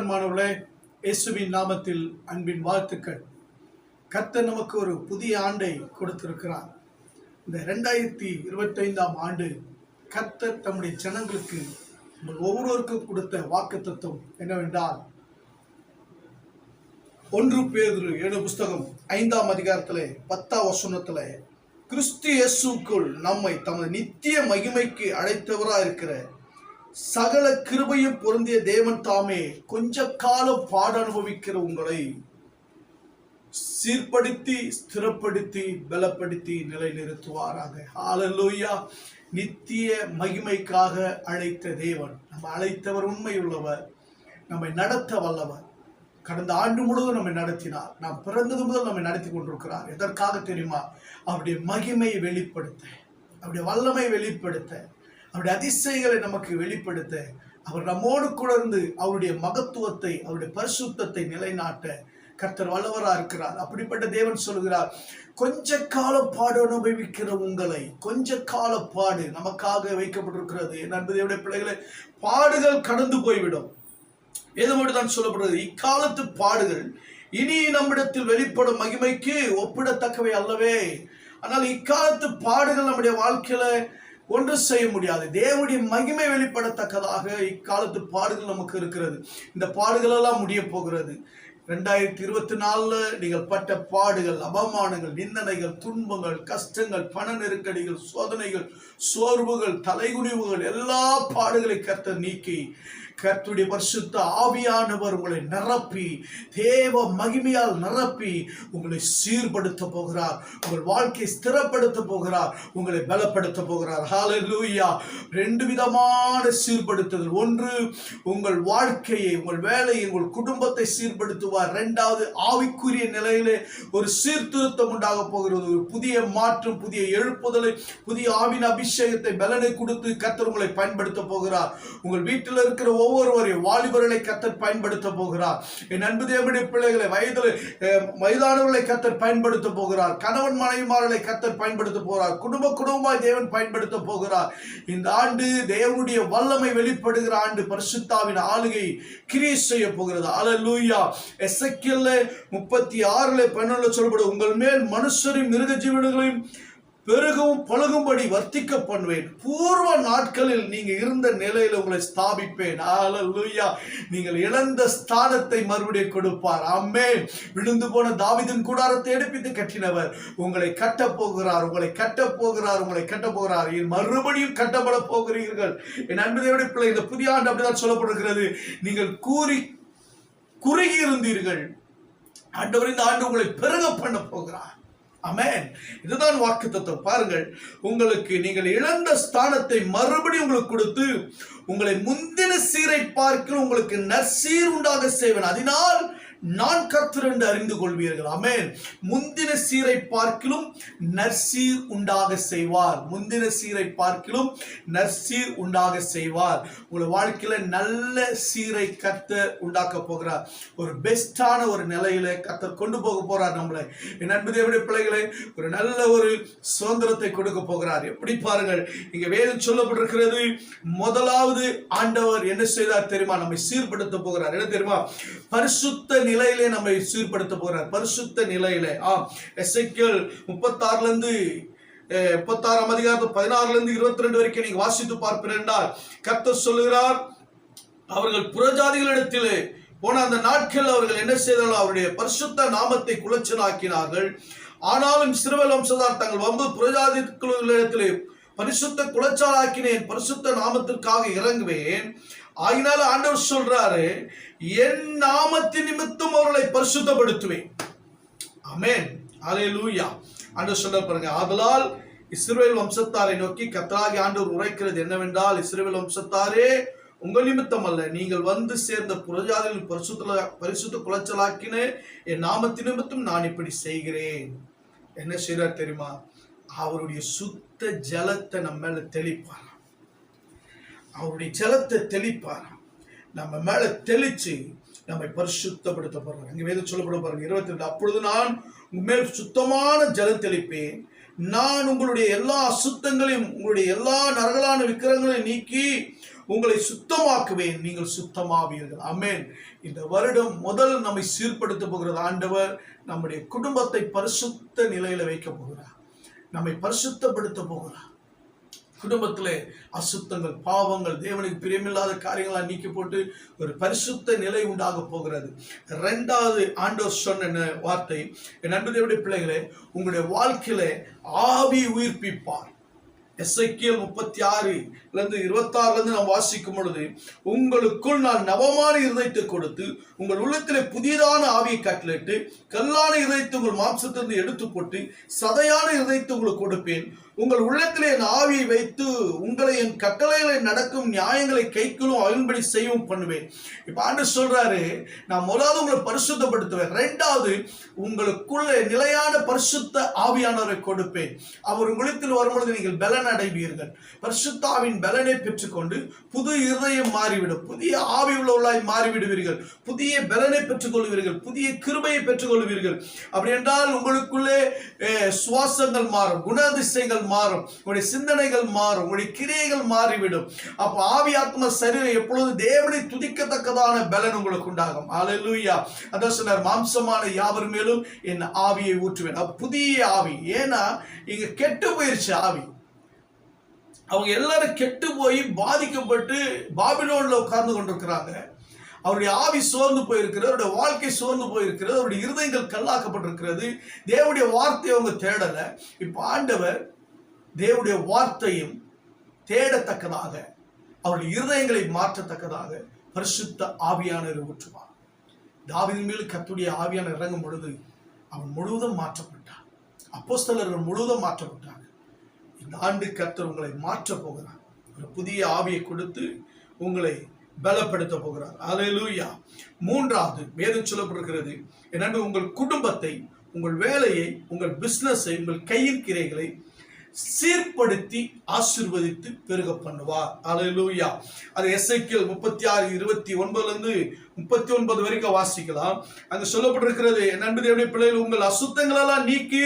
வணக்கன்மானவர்களே இயேசுவின் நாமத்தில் அன்பின் வாழ்த்துக்கள். கர்த்தர் நமக்கு ஒரு புதிய ஆண்டை கொடுத்திருக்கிறார். இந்த ரெண்டாயிரத்தி இருபத்தைந்தாம் ஆண்டு கர்த்தர் தம்முடைய ஜனங்களுக்கு ஒவ்வொருவருக்கும் கொடுத்த வாக்கு தத்துவம் என்னவென்றால் ஒன்று பேதுரு ஏழு புஸ்தகம் ஐந்தாம் அதிகாரத்தில் பத்தாம் வசனத்தில் கிறிஸ்து இயேசுக்குள் நம்மை தமது நித்திய மகிமைக்கு அழைத்தவராக இருக்கிற சகல கிருபையும் பொருந்திய தேவன் தாமே கொஞ்ச காலம் பாட அனுபவிக்கிற உங்களை சீர்படுத்தி ஸ்திரப்படுத்தி பலப்படுத்தி நிலைநிறுத்துவாராக. ஆலல்லோயா நித்திய மகிமைக்காக அழைத்த தேவன் நம்ம அழைத்தவர் உண்மை உள்ளவர் நம்மை நடத்த வல்லவர். கடந்த ஆண்டு முழுவதும் நம்மை நடத்தினார். நாம் பிறந்தது முதல் நம்மை நடத்தி கொண்டிருக்கிறார். எதற்காக தெரியுமா? அவருடைய மகிமையை வெளிப்படுத்த. அவருடைய வல்லமை வெளிப்படுத்த. அவருடைய அதிசயங்களை நமக்கு வெளிப்படுத்த அவர் நம்மோடு கூட இருந்து அவருடைய மகத்துவத்தை அவருடைய பரிசுத்தத்தை நிலைநாட்ட கர்த்தர் வல்லவரா இருக்கிறார். அப்படிப்பட்ட தேவன் சொல்கிறார் கொஞ்ச கால பாடு அனுபவிக்கிற உங்களை கொஞ்ச கால பாடு நமக்காக வைக்கப்பட்டிருக்கிறது. நண்பதையுடைய பிள்ளைகளை பாடுகள் கடந்து போய்விடும். ஏதோ தான் சொல்லப்படுறது இக்காலத்து பாடுகள் இனி நம்மிடத்தில் வெளிப்படும் மகிமைக்கு ஒப்பிடத்தக்கவை அல்லவே. ஆனால் இக்காலத்து பாடுகள் நம்முடைய வாழ்க்கையில ஒன்று செய்ய முடியாது. தேவனுடைய மகிமை வெளிப்படத்தக்கதாக இக்காலத்து பாடுகள் நமக்கு இருக்கிறது. இந்த பாடுகள் எல்லாம் முடிய போகிறது. ரெண்டாயிரத்தி இருபத்தி நாலில் நீங்கள் பட்ட பாடுகள் அவமானங்கள் நிந்தனைகள் துன்பங்கள் கஷ்டங்கள் பண நெருக்கடிகள் சோதனைகள் சோர்வுகள் தலைகுனிவுகள் எல்லா பாடுகளை கர்த்தர் நீக்கி கர்த்துடைய பரிசுத்த ஆவியானவர் உங்களை நிரப்பி தேவ மகிமையால் நிரப்பி உங்களை சீர்படுத்த போகிறார். உங்கள் வாழ்க்கையை ஸ்திரப்படுத்த போகிறார். உங்களை பலப்படுத்த போகிறார். ஹalleluya ரெண்டு விதமான சீர்படுத்துதல். ஒன்று உங்கள் வாழ்க்கையை உங்கள் வேலையை உங்கள் குடும்பத்தை சீர்படுத்துவார். ரெண்டாவது ஆவிக்குரிய நிலையிலே ஒரு சீர்திருத்தம் உண்டாக போகிறது. ஒரு புதிய மாற்றம் புதிய எழுப்புதலை புதிய ஆவின் அபிஷேகத்தை பலனை கொடுத்து கர்த்தர் உங்களை பயன்படுத்த போகிறார். உங்கள் வீட்டில் இருக்கிற ஒவ்வொருவரையும் வாலிபர்களை கத்தர் பயன்படுத்த போகிறார். என் அன்பு தேவனுடைய பிள்ளைகளை வயதில் வயதானவர்களை கத்தர் பயன்படுத்த போகிறார். கணவன் மனைவிமார்களை கத்தர் பயன்படுத்த போகிறார். குடும்ப குடும்பமாய் தேவன் பயன்படுத்த போகிறார். இந்த ஆண்டு தேவனுடைய வல்லமை வெளிப்படுகிற ஆண்டு பரிசுத்தாவின் ஆளுகை கிரியை செய்ய போகிறது. அலலூயா எஸ்எக்கியல்ல முப்பத்தி ஆறுல பன்னெண்டுல சொல்லப்படும் உங்கள் மேல் மனுஷரையும் மிருக ஜீவனங்களையும் பெருகவும் பழகும்படி வர்த்திக்க பண்ணுவேன். பூர்வ நாட்களில் நீங்க இருந்த நிலையில உங்களை ஸ்தாபிப்பேன். ஹalleluya நீங்கள் இழந்த ஸ்தானத்தை மறுபடியும் கொடுப்பார். அம்மே விழுந்து போன தாவிதன் கூடாரத்தை எடுப்பித்து கட்டினவர். உங்களை கட்ட போகிறார் உங்களை கட்ட போகிறார் உங்களை கட்ட போகிறார். என் மறுபடியும் கட்டப்பட போகிறீர்கள். என் அன்பு பிள்ளை இந்த புதிய ஆண்டு அப்படிதான் சொல்லப்படுகிறது. நீங்கள் கூறி குறுகி இருந்தீர்கள் ஆண்டவர் இந்த ஆண்டு உங்களை பெருக பண்ண போகிறார். அமேன் இதுதான் வாக்கு தத்துவம் பாருங்கள் உங்களுக்கு நீங்கள் இழந்த ஸ்தானத்தை மறுபடியும் உங்களுக்கு கொடுத்து உங்களை முந்தின சீரை பார்க்கிற உங்களுக்கு நற்சீர் உண்டாக செய்வேன். அதனால் நான் கர்த்தர் என்று அறிந்து கொள்வீர்கள். அமேன் முந்தின சீரை பார்க்கிலும் நற்சீர் உண்டாக செய்வார். முந்தின சீரை பார்க்கிலும் நற்சீர் உண்டாக செய்வார். உங்கள் வாழ்க்கையில நல்ல சீரை கர்த்தர் உண்டாக்க போகிறார். ஒரு பெஸ்டான ஒரு நிலையில கர்த்தர் கொண்டு போக போறார் நம்மளை. என் அன்பு தேவனுடைய பிள்ளைகளை ஒரு நல்ல ஒரு சுதந்திரத்தை கொடுக்க போகிறார். எப்படி பாருங்கள் இங்க வேதம் சொல்லப்பட்டிருக்கிறது முதலாவது ஆண்டவர் என்ன செய்தார் தெரியுமா? நம்மை சீர்படுத்த போகிறார். என்ன தெரியுமா? பரிசுத்த நிலையிலே நம்மை சீர்படுத்த போகிறார். பரிசுத்த நிலையிலே. ஆ எஸ்ஐக்கியல் முப்பத்தாறுல இருந்து முப்பத்தாறாம் அதிகாரத்து பதினாறுல இருந்து இருபத்தி ரெண்டு வரைக்கும் நீங்க வாசித்து பார்ப்பீர்கள் என்றால் கர்த்தர் சொல்லுகிறார் அவர்கள் புறஜாதிகளிடத்திலே போன அந்த நாட்கள் அவர்கள் என்ன செய்தார்கள் அவருடைய பரிசுத்த நாமத்தை குலைச்சலாக்கினார்கள் ஆனாலும் சிறுவல் வம்சதார் தங்கள் வம்பு புறஜாதிகளிடத்திலே பரிசுத்த குலைச்சாலாக்கினேன் பரிசுத்த நாமத்திற்காக இறங்குவேன். ஆகினால ஆண்டவர் சொல்றாரு என் நாமத்தின் நிமித்தம் அவர்களை பரிசுத்தப்படுத்துவேன். அமேன் அலே லூயா ஆண்டவர் சொல்ல பாருங்க ஆதலால் இஸ்ரேல் வம்சத்தாரை நோக்கி கத்தராகி ஆண்டவர் உரைக்கிறது என்னவென்றால் இஸ்ரேல் வம்சத்தாரே உங்கள் நிமித்தம் அல்ல. நீங்கள் வந்து சேர்ந்த புரஜாதிகள் பரிசுத்த பரிசுத்த குலைச்சலாக்கின என் நாமத்தின் நிமித்தம் நான் இப்படி செய்கிறேன். என்ன செய்கிறார் தெரியுமா? அவருடைய சுத்த ஜலத்தை நம்ம தெளிப்பார்? அவருடைய ஜலத்தை தெளிப்பாராம் நம்ம மேல தெளிச்சு நம்மை பரிசுத்தப்படுத்த போறாங்க அங்க வேதம் சொல்லப்பட பாருங்க இருபத்தி ரெண்டு. அப்பொழுது நான் உங்க மேல் சுத்தமான ஜலம் தெளிப்பேன். நான் உங்களுடைய எல்லா அசுத்தங்களையும் உங்களுடைய எல்லா நரகலான விக்கிரங்களையும் நீக்கி உங்களை சுத்தமாக்குவேன். நீங்கள் சுத்தமாவீர்கள். அமேன் இந்த வருடம் முதல் நம்மை சீர்படுத்த போகிறது ஆண்டவர். நம்முடைய குடும்பத்தை பரிசுத்த நிலையில வைக்க போகிறார். நம்மை பரிசுத்தப்படுத்த போகிறார். குடும்பத்தில் அசுத்தங்கள் பாவங்கள் தேவனுக்கு பிரியமில்லாத காரியங்களாக நீக்கி போட்டு ஒரு பரிசுத்த நிலை உண்டாக போகிறது. ரெண்டாவது ஆண்டவர் சொன்ன வார்த்தை? என் அன்பு பிள்ளைகளே உங்களுடைய வாழ்க்கையில ஆவி உயிர்ப்பிப்பார். எஸ்ஐக்கியல் முப்பத்தி ஆறுல இருந்து இருபத்தாறுல இருந்து நாம் வாசிக்கும் பொழுது உங்களுக்குள் நான் நவமான இருதயத்தை கொடுத்து உங்கள் உள்ளத்தில் புதியதான ஆவியை கட்டளிட்டு கல்லான இருதயத்தை உங்கள் மாம்சத்திலிருந்து எடுத்து போட்டு சதையான இருதயத்தை உங்களுக்கு கொடுப்பேன். உங்கள் உள்ளத்திலே என் ஆவியை வைத்து உங்களை என் கட்டளைகளை நடக்கும் நியாயங்களை கைக்குள்ளும் அயன்படி செய்யவும் பண்ணுவேன். இப்போ ஆண்டு சொல்றாரு நான் முதலாவது உங்களை பரிசுத்தப்படுத்துவேன். ரெண்டாவது உங்களுக்குள்ள நிலையான பரிசுத்த ஆவியானவரை கொடுப்பேன். அவர் உங்களிடத்தில் வரும்பொழுது நீங்கள் பலன் அடைவீர்கள். பரிசுத்தாவின் பலனை பெற்றுக்கொண்டு புது இருதயம் மாறிவிடும். புதிய ஆவி உள்ளவர்களாய் மாறிவிடுவீர்கள். புதிய பலனை பெற்றுக்கொள்வீர்கள். புதிய கிருபையை பெற்றுக்கொள்வீர்கள். அப்படி என்றால் உங்களுக்குள்ளே சுவாசங்கள் மாறும் குணாதிசயங்கள் மாறும். உங்களுடைய சிந்தனைகள் மாறும். உங்களுடைய கிரியைகள் மாறிவிடும். அப்போ ஆவி ஆத்ம சரீரம் எப்பொழுது தேவனை துதிக்கத்தக்கதான பலன் உங்களுக்கு உண்டாகும். அலலூயா அதான் சொன்னார் மாம்சமான யாவர் மேலும் என் ஆவியை ஊற்றுவேன். அப்போ புதிய ஆவி. ஏன்னா இங்க கெட்டு போயிருச்சு ஆவி. அவங்க எல்லாரும் கெட்டு போய் பாதிக்கப்பட்டு பாபிலோன்ல உட்கார்ந்து கொண்டிருக்கிறாங்க. அவருடைய ஆவி சோர்ந்து போயிருக்கிறது அவருடைய வாழ்க்கை சோர்ந்து போயிருக்கிறது அவருடைய இருதயங்கள் கல்லாக்கப்பட்டிருக்கிறது. தேவனுடைய வார்த்தையை அவங்க தேடலை. இப்போ ஆண்டவர் தேவடைய வார்த்தையும் தேடத்தக்கதாக அவருடைய இருதயங்களை மாற்றத்தக்கதாக பரிசுத்த ஆவியான ஊற்றுவார். தாவின் மேல் கத்துடைய ஆவியான இறங்கும் பொழுது அவன் முழுவதும் மாற்றப்பட்டான். அப்போஸ்தலர்கள் முழுவதும் மாற்றப்பட்டாங்க. இந்த ஆண்டு கத்தர் உங்களை மாற்றப் போகிறார். ஒரு புதிய ஆவியை கொடுத்து உங்களை பலப்படுத்த போகிறார். அலையலூயா மூன்றாவது வேதம் சொல்லப்படுகிறது என்னென்று உங்கள் குடும்பத்தை உங்கள் வேலையை உங்கள் பிஸ்னஸை உங்கள் கையின் கிரைகளை சீர்படுத்தி ஆசீர்வதித்து பெருக பண்ணுவார் அலையலூயா அது எஸ்ஐக்கியல் முப்பத்தி ஆறு இருபத்தி ஒன்பதுல இருந்து முப்பத்தி ஒன்பது வரைக்கும் வாசிக்கலாம். அங்க சொல்லப்பட்டிருக்கிறது என் அன்பு பிள்ளைகள் உங்கள் அசுத்தங்களெல்லாம் நீக்கி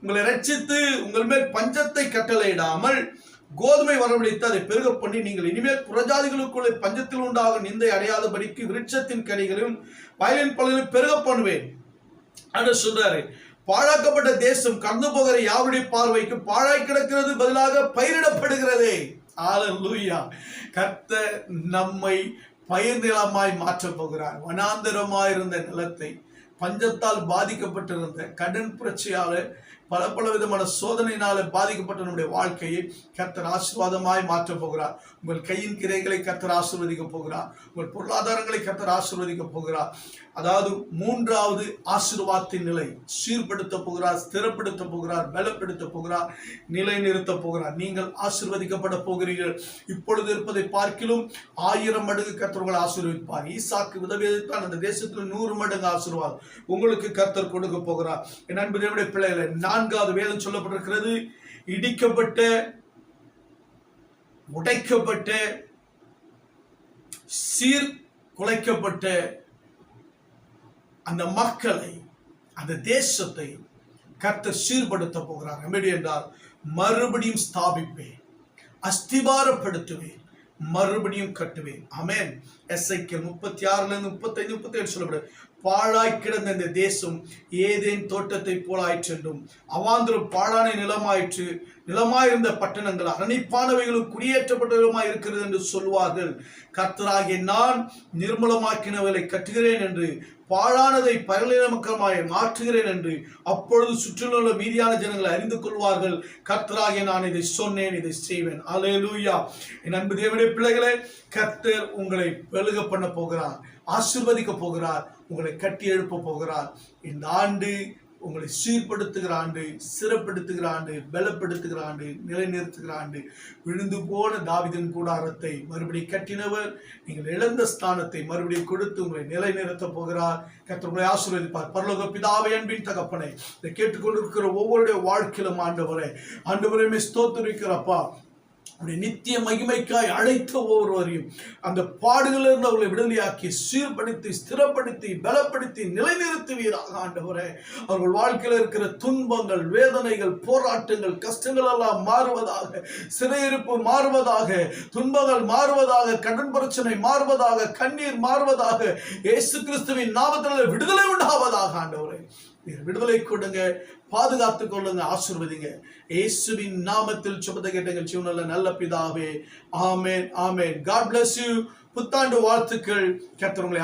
உங்களை ரட்சித்து உங்கள் மேல் பஞ்சத்தை கட்டளையிடாமல் கோதுமை வரவழைத்து அதை பெருக பண்ணி நீங்கள் இனிமேல் புறஜாதிகளுக்குள்ளே பஞ்சத்தில் உண்டாகும் நிந்தை அடையாதபடிக்கு விருட்சத்தின் கனிகளையும் வயலின் பலனையும் பெருக பண்ணுவேன் அப்படின்னு சொல்றாரு பாழாக்கப்பட்ட தேசம் கடந்து போகிற யாருடைய பார்வைக்கு பாழாய் கிடக்கிறது பதிலாக பயிரிடப்படுகிறதே. ஆலூயா கர்த்தர் நம்மை பயிர் நிலமாய் மாற்றப் போகிறார். வனாந்தரமாய் இருந்த நிலத்தை பஞ்சத்தால் பாதிக்கப்பட்டிருந்த கடன் பிரச்சனையால பல பல விதமான சோதனையினால பாதிக்கப்பட்ட நம்முடைய வாழ்க்கையை கர்த்தர் ஆசீர்வாதமாய் மாற்றப் போகிறார். உங்கள் கையின் கிரைகளை கத்தர் ஆசிர்வதிக்க போகிறார். உங்கள் பொருளாதாரங்களை கத்தர் ஆசிர்வதிக்க போகிறார். அதாவது மூன்றாவது ஆசிர்வாதத்தின் நிலை சீர்படுத்த போகிறார் ஸ்திரப்படுத்த போகிறார் பலப்படுத்த போகிறார் நிலை நிறுத்த போகிறார். நீங்கள் ஆசிர்வதிக்கப்பட போகிறீர்கள். இப்பொழுது இருப்பதை பார்க்கிலும் ஆயிரம் மடங்கு கர்த்தர் உங்களை ஆசீர்வதிப்பார். ஈசாக்கு விதவிதான் அந்த தேசத்தில் நூறு மடங்கு ஆசீர்வாதம் உங்களுக்கு கர்த்தர் கொடுக்க போகிறார். என் அன்பு பிள்ளைகளை நான்காவது வேதம் சொல்லப்பட்டிருக்கிறது இடிக்கப்பட்ட உடைக்கப்பட்டு சீர்குலைக்கப்பட்ட அந்த மக்களை அந்த தேசத்தை கர்த்தர் சீர்படுத்த போகிறார். எப்படி என்றால் மறுபடியும் ஸ்தாபிப்பேன் அஸ்திபாரப்படுத்துவேன் மறுபடியும் கட்டுவேன். அமேன் எஸ்ஐக்கு முப்பத்தி ஆறுல இருந்து முப்பத்தைந்து முப்பத்தி ஏழு சொல்லப்படுது பாழாய் கிடந்த இந்த தேசம் ஏதேன் தோட்டத்தை போலாயிற்றென்றும் அவாந்தரும் பாழான நிலமாயிற்று. நிலமாயிருந்த பட்டணங்கள் அரணிப்பானவைகளும் குடியேற்றப்பட்டவர்களுமாய் இருக்கிறது என்று சொல்வார்கள் கர்த்தராகிய நான் நிர்மலமாக்கினவர்களை கட்டுகிறேன் என்று பாழானதை பரலினமக்கமாய் மாற்றுகிறேன் என்று அப்பொழுது சுற்றிலுள்ள மீதியான ஜனங்கள் அறிந்து கொள்வார்கள். கர்த்தராகிய நான் இதை சொன்னேன் இதை செய்வேன். அல்லேலூயா என் அன்பு தேவனுடைய பிள்ளைகளே கர்த்தர் உங்களை பெருக பண்ண போகிறார் ஆசிர்வதிக்க போகிறார். உங்களை கட்டி எழுப்ப போகிறார். இந்த ஆண்டு உங்களை சீர்படுத்துகிற ஆண்டு சிறப்படுத்துகிற ஆண்டு பலப்படுத்துகிற ஆண்டு நிலைநிறுத்துகிற ஆண்டு. விழுந்து போன தாவிதன் கூடாரத்தை மறுபடியும் கட்டினவர் நீங்கள் இழந்த ஸ்தானத்தை மறுபடியும் கொடுத்து உங்களை நிலைநிறுத்த போகிறார். கர்த்தர் உங்களை ஆசீர்வதிப்பார். பரலோக பிதாவை அன்பின் தகப்பனை இதை கேட்டுக்கொண்டிருக்கிற ஒவ்வொருடைய வாழ்க்கையிலும் ஆண்டவரை ஆண்டவரையுமே ஸ்தோத்தரிக்கிறப்பா. அவருடைய நித்திய மகிமைக்காய் அழைத்த ஒவ்வொருவரையும் அந்த பாடுகளிலிருந்து அவர்களை விடுதலையாக்கி சீர்படுத்தி ஸ்திரப்படுத்தி பலப்படுத்தி நிலைநிறுத்துவீராக ஆண்டவரே. அவர்கள் வாழ்க்கையில் இருக்கிற துன்பங்கள் வேதனைகள் போராட்டங்கள் கஷ்டங்கள் எல்லாம் மாறுவதாக சிறையிருப்பு மாறுவதாக துன்பங்கள் மாறுவதாக கடன் பிரச்சனை மாறுவதாக கண்ணீர் மாறுவதாக இயேசு கிறிஸ்துவின் நாமத்தில் விடுதலை உண்டாவதாக ஆண்டவரே. நீர் விடுதலை கொடுங்க பாதுகாத்துக் கொள்ளுங்க ஆசீர்வதிங்க. இயேசுவின் நாமத்தில் சுபத்தை கேட்டுங்க சிவனல்ல நல்ல பிதாவே ஆமேன் ஆமேன். காட் பிளஸ் யூ புத்தாண்டு வாழ்த்துக்கள். கர்த்தர் உங்களை